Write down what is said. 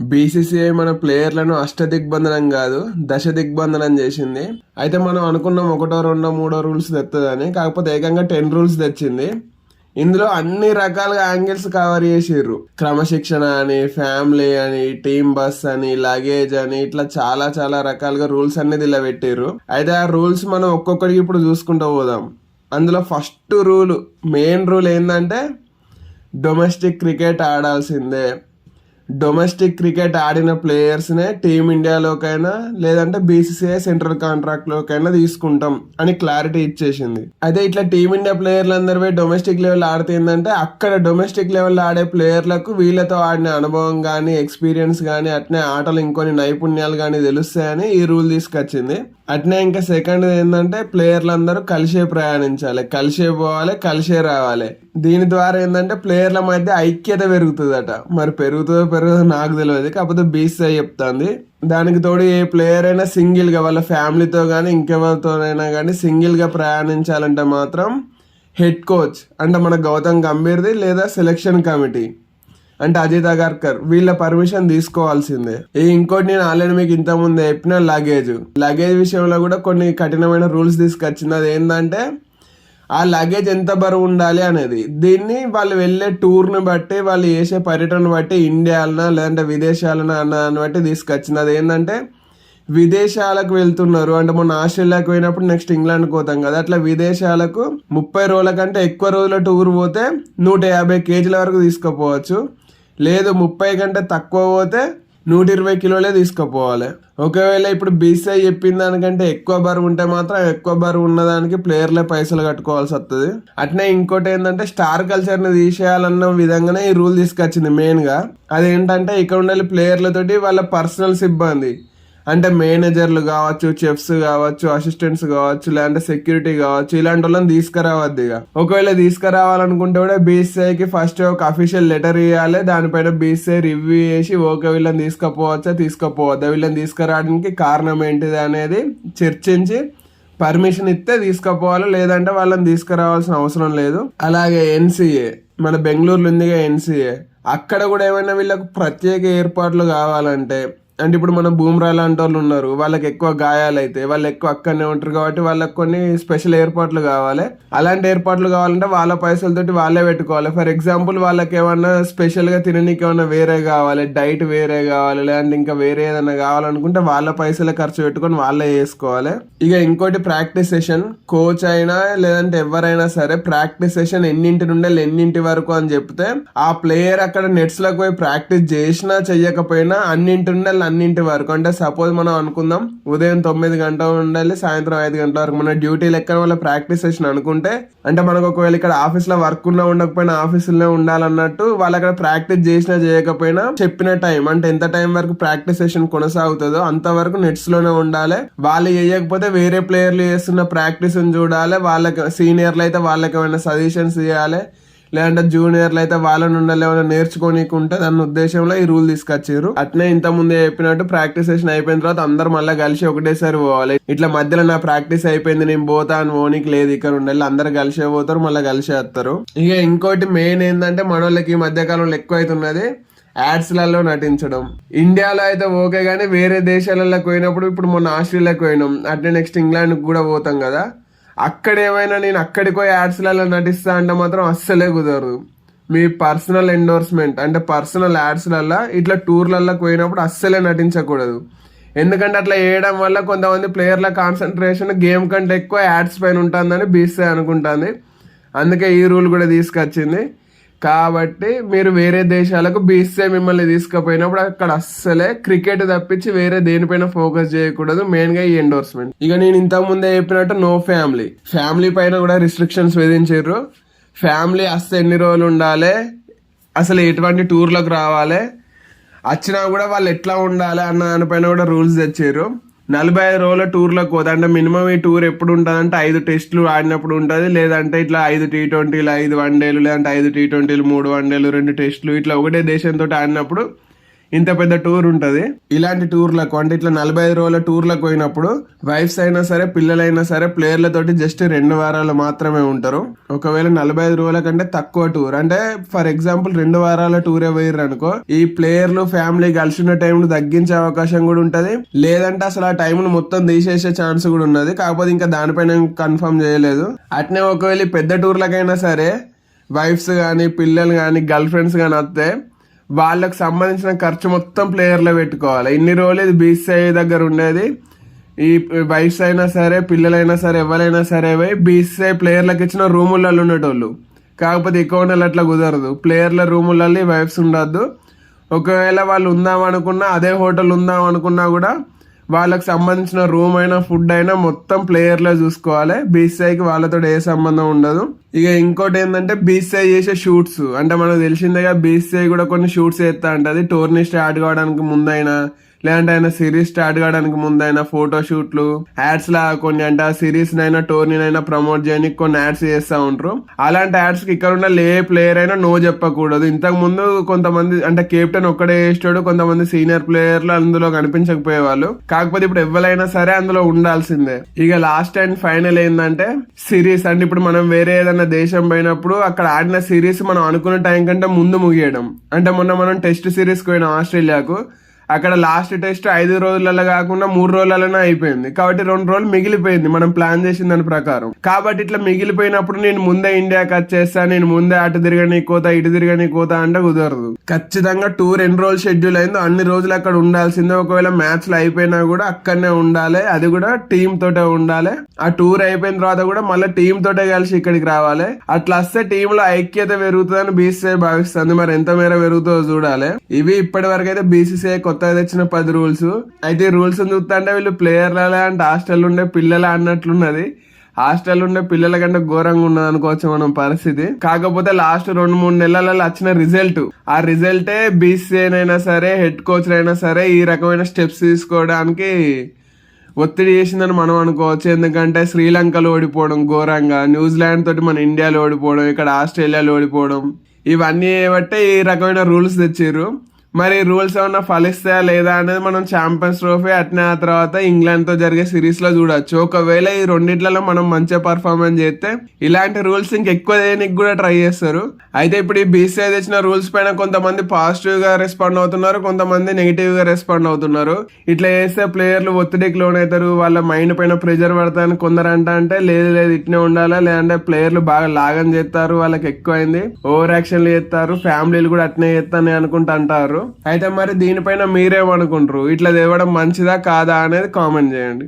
BCCI మన ప్లేయర్లను అష్ట దిగ్బంధనం కాదు దశ దిగ్బంధనం చేసింది. అయితే మనం అనుకున్నాం ఒకటో రెండో మూడో రూల్స్ తెస్తుందని కాకపోతే ఏకంగా టెన్ రూల్స్ తెచ్చింది. ఇందులో అన్ని రకాలుగా యాంగిల్స్ కవర్ చేసిర్రు. క్రమశిక్షణ అని ఫ్యామిలీ అని టీమ్ బస్ అని లగేజ్ అని ఇట్లా చాలా చాలా రకాలుగా రూల్స్ అనేది ఇలా పెట్టిర్రు. అయితే ఆ రూల్స్ మనం ఒక్కొక్కరికి ఇప్పుడు చూసుకుంటూ పోదాం. అందులో ఫస్ట్ రూల్ మెయిన్ రూల్ ఏంటంటే డొమెస్టిక్ క్రికెట్ ఆడాల్సిందే. డొమెస్టిక్ క్రికెట్ ఆడిన ప్లేయర్స్నే టీమిండియాలోకైనా లేదంటే బీసీసీఐ సెంట్రల్ కాంట్రాక్ట్లోకైనా తీసుకుంటాం అని క్లారిటీ ఇచ్చేసింది. అయితే ఇట్లా టీమిండియా ప్లేయర్లు పోయి డొమెస్టిక్ లెవెల్ ఆడుతుందంటే అక్కడ డొమెస్టిక్ లెవెల్ ఆడే ప్లేయర్లకు వీళ్ళతో ఆడిన అనుభవం కానీ ఎక్స్పీరియన్స్ కానీ అట్నే ఆటలు ఇంకొన్ని నైపుణ్యాలు కానీ తెలుస్తాయని ఈ రూల్ తీసుకొచ్చింది. అట్నే ఇంకా సెకండ్ ఏంటంటే ప్లేయర్లందరూ కలిసే ప్రయాణించాలి. కలిసే పోవాలి కలిసే రావాలి. దీని ద్వారా ఏంటంటే ప్లేయర్ల మధ్య ఐక్యత పెరుగుతుందట. మరి పెరుగుతుందో పెరుగుతుందో నాకు తెలియదు కాకపోతే బీసీఐ చెప్తుంది. దానికి తోడు ఏ ప్లేయర్ అయినా సింగిల్గా వాళ్ళ ఫ్యామిలీతో కానీ ఇంకెవరితోనైనా కానీ సింగిల్గా ప్రయాణించాలంటే మాత్రం హెడ్ కోచ్ అంటే మన గౌతమ్ గంభీర్ది లేదా సెలక్షన్ కమిటీ అంటే అజిత్ అగర్కర్ వీళ్ళ పర్మిషన్ తీసుకోవాల్సిందే. ఇంకోటి నేను ఆల్రెడీ మీకు ఇంతకుముందు చెప్పిన లగేజ్. లగేజ్ విషయంలో కూడా కొన్ని కఠినమైన రూల్స్ తీసుకొచ్చింది. అది ఏంటంటే ఆ లగేజ్ ఎంత బరువు ఉండాలి అనేది. దీన్ని వాళ్ళు వెళ్ళే టూర్ని బట్టి వాళ్ళు చేసే పర్యటన బట్టి ఇండియాలనా లేదంటే విదేశాలనా అన్నా అని బట్టి తీసుకొచ్చింది. అది ఏంటంటే విదేశాలకు వెళ్తున్నారు. అంటే మొన్న ఆస్ట్రేలియాకి పోయినప్పుడు నెక్స్ట్ ఇంగ్లాండ్కి పోతాం కదా. అట్లా విదేశాలకు ముప్పై రోజుల కంటే ఎక్కువ రోజుల టూర్ పోతే నూట యాభై కేజీల వరకు తీసుకుపోవచ్చు. లేదు ముప్పై కంటే తక్కువ పోతే నూట ఇరవై కిలోలే తీసుకుపోవాలి. ఒకవేళ ఇప్పుడు బీసీఐ చెప్పిన దానికంటే ఎక్కువ బరువు ఉంటే మాత్రం ఎక్కువ బరువు ఉన్నదానికి ప్లేయర్లే పైసలు కట్టుకోవాల్సి వస్తుంది అట్నే ఇంకోటి ఏంటంటే స్టార్ కల్చర్ని తీసేయాలన్న విధంగానే ఈ రూల్ తీసుకొచ్చింది మెయిన్గా. అదేంటంటే ఇక్కడ ఉండే ప్లేయర్లతోటి వాళ్ళ పర్సనల్ సిబ్బంది. అంటే మేనేజర్లు కావచ్చు చెఫ్స్ కావచ్చు అసిస్టెంట్స్ కావచ్చు లేదంటే సెక్యూరిటీ కావచ్చు ఇలాంటి వాళ్ళని తీసుకురావద్దు ఇక. ఒకవేళ తీసుకురావాలనుకుంటే కూడా బీసీఐకి ఫస్ట్ ఒక అఫీషియల్ లెటర్ ఇవ్వాలి దానిపైన బీసీఐ రివ్యూ చేసి ఓకే వీళ్ళని తీసుకుపోవచ్చా తీసుకుపోవద్దా వీళ్ళని తీసుకురావడానికి కారణం ఏంటిది అనేది చర్చించి పర్మిషన్ ఇస్తే తీసుకుపోవాలి. లేదంటే వాళ్ళని తీసుకురావాల్సిన అవసరం లేదు. అలాగే ఎన్సీఏ మన బెంగళూరులో ఉందిగా ఎన్సీఏ అక్కడ కూడా ఏమైనా వీళ్ళకు ప్రత్యేక ఏర్పాట్లు కావాలంటే అంటే ఇప్పుడు మన బూమ్రా లాంటి వాళ్ళు ఉన్నారు వాళ్ళకి ఎక్కువ గాయాలు అయితే వాళ్ళు ఎక్కువ అక్కడనే ఉంటారు కాబట్టి వాళ్ళకి కొన్ని స్పెషల్ ఏర్పాట్లు కావాలి. అలాంటి ఏర్పాట్లు కావాలంటే వాళ్ళ పైసలతోటి వాళ్ళే పెట్టుకోవాలి. ఫర్ ఎగ్జాంపుల్ వాళ్ళకి ఏమన్నా స్పెషల్గా తిననీకి ఏమన్నా వేరే కావాలి డైట్ వేరే కావాలి లేదంటే ఇంకా వేరే ఏదైనా కావాలనుకుంటే వాళ్ళ పైసలే ఖర్చు పెట్టుకొని వాళ్ళే చేసుకోవాలి. ఇక ఇంకోటి ప్రాక్టీస్ సెషన్. కోచ్ అయినా లేదంటే ఎవరైనా సరే ప్రాక్టీస్ సెషన్ ఎన్నింటి నుండి ఎన్నింటి వరకు అని చెప్తే ఆ ప్లేయర్ అక్కడ నెట్స్లోకి పోయి ప్రాక్టీస్ చేసినా చెయ్యకపోయినా అన్నింటి నుండి అన్నింటి వరకు. అంటే సపోజ్ మనం అనుకుందాం ఉదయం తొమ్మిది గంటల ఉండాలి సాయంత్రం ఐదు గంటల వరకు. మన డ్యూటీ లెక్కన వల్ల ప్రాక్టీస్ సెషన్ అనుకుంటే అంటే మనకు ఒకవేళ ఇక్కడ ఆఫీస్లో వర్క్ ఉన్నా ఉండకపోయినా ఆఫీసులోనే ఉండాలన్నట్టు వాళ్ళు అక్కడ ప్రాక్టీస్ చేసినా చేయకపోయినా చెప్పిన టైం అంటే ఎంత టైం వరకు ప్రాక్టీస్ సెషన్ కొనసాగుతుందో అంతవరకు నెట్స్లోనే ఉండాలి. వాళ్ళు చేయకపోతే వేరే ప్లేయర్లు చేస్తున్న ప్రాక్టీస్ చూడాలి. వాళ్ళకి సీనియర్లు అయితే వాళ్ళకి ఏమైనా సజెషన్స్ ఇవ్వాలి లేదంటే జూనియర్లు అయితే వాళ్ళ నుండి ఏమైనా నేర్చుకోనీకి ఉంటుంది అన్న ఉద్దేశంలో ఈ రూల్ తీసుకొచ్చారు అట్నే ఇంత ముందే చెప్పినట్టు ప్రాక్టీస్ సెషన్ అయిపోయిన తర్వాత అందరు మళ్ళీ కలిసి ఒకటేసారి పోవాలి. ఇట్లా మధ్యలో నా ప్రాక్టీస్ అయిపోయింది నేను పోతా అని పోనీకి లేదు. ఇక్కడ ఉండాలి అందరు కలిసే పోతారు మళ్ళీ కలిసే వస్తారు. ఇక ఇంకోటి మెయిన్ ఏంటంటే మనోళ్ళకి ఈ మధ్యకాలంలో ఎక్కువ అవుతున్నది యాడ్స్లలో నటించడం. ఇండియాలో అయితే ఓకే కానీ వేరే దేశాలలో పోయినప్పుడు ఇప్పుడు మొన్న ఆస్ట్రేలియాకి పోయినాం. అట్నే నెక్స్ట్ ఇంగ్లాండ్కి కూడా పోతాం కదా. అక్కడ ఏమైనా నేను అక్కడికి పోయి యాడ్స్లలో నటిస్తా అంటే మాత్రం అస్సలే కుదరదు. మీ పర్సనల్ ఎండోర్స్మెంట్ అంటే పర్సనల్ యాడ్స్లల్లో ఇట్లా టూర్లలో పోయినప్పుడు అస్సలే నటించకూడదు. ఎందుకంటే అట్లా వేయడం వల్ల కొంతమంది ప్లేయర్ల కాన్సన్ట్రేషన్ గేమ్ కంటే ఎక్కువ యాడ్స్ పైన ఉంటుందని బీసీ అనుకుంటుంది. అందుకే ఈ రూల్ కూడా తీసుకొచ్చింది. కాబట్టి మీరు వేరే దేశాలకు బీసీఐ మిమ్మల్ని తీసుకుపోయినప్పుడు అక్కడ అస్సలే క్రికెట్ తప్పించి వేరే దేనిపైన ఫోకస్ చేయకూడదు. మెయిన్గా ఈ ఎండోర్స్మెంట్ ఇక నేను ఇంతకు ముందే చెప్పినట్టు నో ఫ్యామిలీ ఫ్యామిలీ పైన కూడా రిస్ట్రిక్షన్స్ విధించారు ఫ్యామిలీ అస్సలు ఎన్ని రోజులు ఉండాలి? అసలు ఎటువంటి టూర్లకు రావాలి? వచ్చినా కూడా వాళ్ళు ఎట్లా ఉండాలి అన్న దానిపైన కూడా రూల్స్ తెచ్చారు నలభై ఐదు రోజుల టూర్లకు పోతే. అంటే మినిమం ఈ టూర్ ఎప్పుడు ఉంటుంది అంటే ఐదు టెస్టులు ఆడినప్పుడు ఉంటుంది. లేదంటే ఇట్లా ఐదు టీ ట్వంటీలు ఐదు వన్డేలు లేదంటే ఐదు టీ ట్వంటీలు మూడు వన్డేలు రెండు టెస్టులు ఇట్లా ఒకటే దేశంతో ఆడినప్పుడు ఇంత పెద్ద టూర్ ఉంటుంది. ఇలాంటి టూర్లకు అంటే ఇట్లా నలభై ఐదు రోజుల టూర్లకు పోయినప్పుడు వైఫ్స్ అయినా సరే పిల్లలైనా సరే ప్లేయర్లతోటి జస్ట్ రెండు వారాలు మాత్రమే ఉంటారు. ఒకవేళ నలభై ఐదు రోజుల కంటే తక్కువ టూర్ అంటే ఫర్ ఎగ్జాంపుల్ రెండు వారాల టూరే పోయిర్రు అనుకో ఈ ప్లేయర్లు ఫ్యామిలీ కలిసిన టైంను తగ్గించే అవకాశం కూడా ఉంటుంది. లేదంటే అసలు ఆ టైంను మొత్తం తీసేసే ఛాన్స్ కూడా ఉన్నది. కాకపోతే ఇంకా దానిపైన కన్ఫర్మ్ చేయలేదు. అట్నే ఒకవేళ పెద్ద టూర్లకైనా సరే వైఫ్స్ కానీ పిల్లలు కానీ గర్ల్ ఫ్రెండ్స్ కానీ వస్తే వాళ్ళకు సంబంధించిన ఖర్చు మొత్తం ప్లేయర్లో పెట్టుకోవాలి. ఇన్ని రోజులు ఇది బీసీఐ దగ్గర ఉండేది. ఈ వైఫ్స్ అయినా సరే పిల్లలైనా సరే ఎవరైనా సరే పోయి బీసీఐ ప్లేయర్లకు ఇచ్చిన రూములలో ఉండేటోళ్ళు. కాకపోతే అకౌంట్లు అట్లా కుదరదు. ప్లేయర్ల రూములలో వైఫ్స్ ఉండద్దు. ఒకవేళ వాళ్ళు ఉందాం అనుకున్నా అదే హోటల్ ఉందాం అనుకున్నా కూడా వాళ్ళకి సంబంధించిన రూమ్ అయినా ఫుడ్ అయినా మొత్తం ప్లేయర్లే చూసుకోవాలి. బీసీఐకి వాళ్ళతో ఏ సంబంధం ఉండదు. ఇక ఇంకోటి ఏంటంటే బీసీఐ చేసే షూట్స్ అంటే మనకు తెలిసిందేగా బీసీఐ కూడా కొన్ని షూట్స్ చేస్తా ఉంటుంది. టోర్నీ స్టార్ట్ కావడానికి ముందైనా లేదంటే ఆయన సిరీస్ స్టార్ట్ కావడానికి ముందైనా ఫోటో షూట్లు యాడ్స్ లా కొన్ని అంటే ఆ సిరీస్ నైనా టోర్నీ అయినా ప్రమోట్ చేయడానికి కొన్ని యాడ్స్ చేస్తూ ఉంటారు అలాంటి యాడ్స్కి ఇక్కడ ఉన్న ఏ ప్లేయర్ అయినా నో చెప్పకూడదు. ఇంతకు ముందు కొంతమంది అంటే కెప్టెన్ ఒక్కడే వేస్తాడు కొంతమంది సీనియర్ ప్లేయర్లు అందులో కనిపించకపోయేవాళ్ళు. కాకపోతే ఇప్పుడు ఎవరైనా సరే అందులో ఉండాల్సిందే. ఇక లాస్ట్ అండ్ ఫైనల్ ఏంటంటే సిరీస్. అంటే ఇప్పుడు మనం వేరే ఏదైనా దేశం పోయినప్పుడు అక్కడ ఆడిన సిరీస్ మనం అనుకున్న టైం కంటే ముందు ముగియడం. అంటే మొన్న మనం టెస్ట్ సిరీస్ పోయినాం ఆస్ట్రేలియాకు. అక్కడ లాస్ట్ టెస్ట్ ఐదు రోజులలో కాకుండా మూడు రోజులలోనే అయిపోయింది. కాబట్టి రెండు రోజులు మిగిలిపోయింది. మనం ప్లాన్ చేసిన దాని ప్రకారం. కాబట్టి ఇట్లా మిగిలిపోయినప్పుడు నేను ముందే ఇండియాకి వచ్చేస్తా నేను ముందే అటు తిరగని కోత ఇటు తిరగని కోత అంటే కుదరదు. ఖచ్చితంగా టూర్ ఎన్ని రోజులు షెడ్యూల్ అయిందో అన్ని రోజులు అక్కడ ఉండాల్సిందే. ఒకవేళ మ్యాచ్లు అయిపోయినా కూడా అక్కడనే ఉండాలి. అది కూడా టీం తోటే ఉండాలి. ఆ టూర్ అయిపోయిన తర్వాత కూడా మళ్ళీ టీం తోటే కలిసి ఇక్కడికి రావాలి. అట్లా వస్తే టీమ్లో ఐక్యత పెరుగుతుందని బీసీసీఐ భావిస్తుంది. మరి ఎంత మేర పెరుగుతుందో చూడాలి. ఇవి ఇప్పటి వరకు అయితే బీసీసీఐ కొత్తగా తెచ్చిన పది రూల్స్. అయితే రూల్స్ చూస్తుంటే వీళ్ళు ప్లేయర్ల అంటే. హాస్టల్ ఉండే పిల్లల అన్నట్లున్నది. హాస్టల్ ఉండే పిల్లల కంటే ఘోరంగా ఉన్నది అనుకోవచ్చు మనం పరిస్థితి. కాకపోతే లాస్ట్ రెండు మూడు నెలలలో వచ్చిన రిజల్ట్. ఆ రిజల్టే బీసీఏనైనా సరే హెడ్ కోచ్ అయినా సరే ఈ రకమైన స్టెప్స్ తీసుకోవడానికి ఒత్తిడి చేసిందని మనం అనుకోవచ్చు. ఎందుకంటే శ్రీలంకలో ఓడిపోవడం ఘోరంగా న్యూజిలాండ్ తోటి మన ఇండియాలో ఓడిపోవడం ఇక్కడ ఆస్ట్రేలియాలో ఓడిపోవడం ఇవన్నీ బట్టే ఈ రకమైన రూల్స్ తెచ్చారు మరి రూల్స్ ఏమన్నా ఫలిస్తాయా లేదా అనేది మనం ఛాంపియన్స్ ట్రోఫీ అట్నే ఆ తర్వాత ఇంగ్లాండ్తో జరిగే సిరీస్లో చూడొచ్చు. ఒకవేళ ఈ రెండిట్లలో మనం మంచిగా పర్ఫార్మెన్స్ చేస్తే ఇలాంటి రూల్స్ ఇంకెక్కువ దేనికి కూడా ట్రై చేస్తారు. అయితే ఇప్పుడు ఈ బీసీఐ తెచ్చిన రూల్స్ పైన కొంతమంది పాజిటివ్గా రెస్పాండ్ అవుతున్నారు కొంతమంది నెగిటివ్గా రెస్పాండ్ అవుతున్నారు. ఇట్లా చేస్తే ప్లేయర్లు ఒత్తిడికి లోన్ అవుతారు వాళ్ళ మైండ్ పైన ప్రెజర్ పడతారని కొందరు అంట అంటే లేదు లేదు ఇట్నే ఉండాలా లేదంటే ప్లేయర్లు బాగా లాగం చేస్తారు వాళ్ళకి ఎక్కువైంది ఓవర్ యాక్షన్లు చేస్తారు ఫ్యామిలీలు కూడా అట్నే చేస్తాను అనుకుంటా అంటారు. అయితే మరి దీనిపైన మీరేమనుకుంటారు? ఇట్లా తేవడం మంచిదా కాదా అనేది కామెంట్ చేయండి.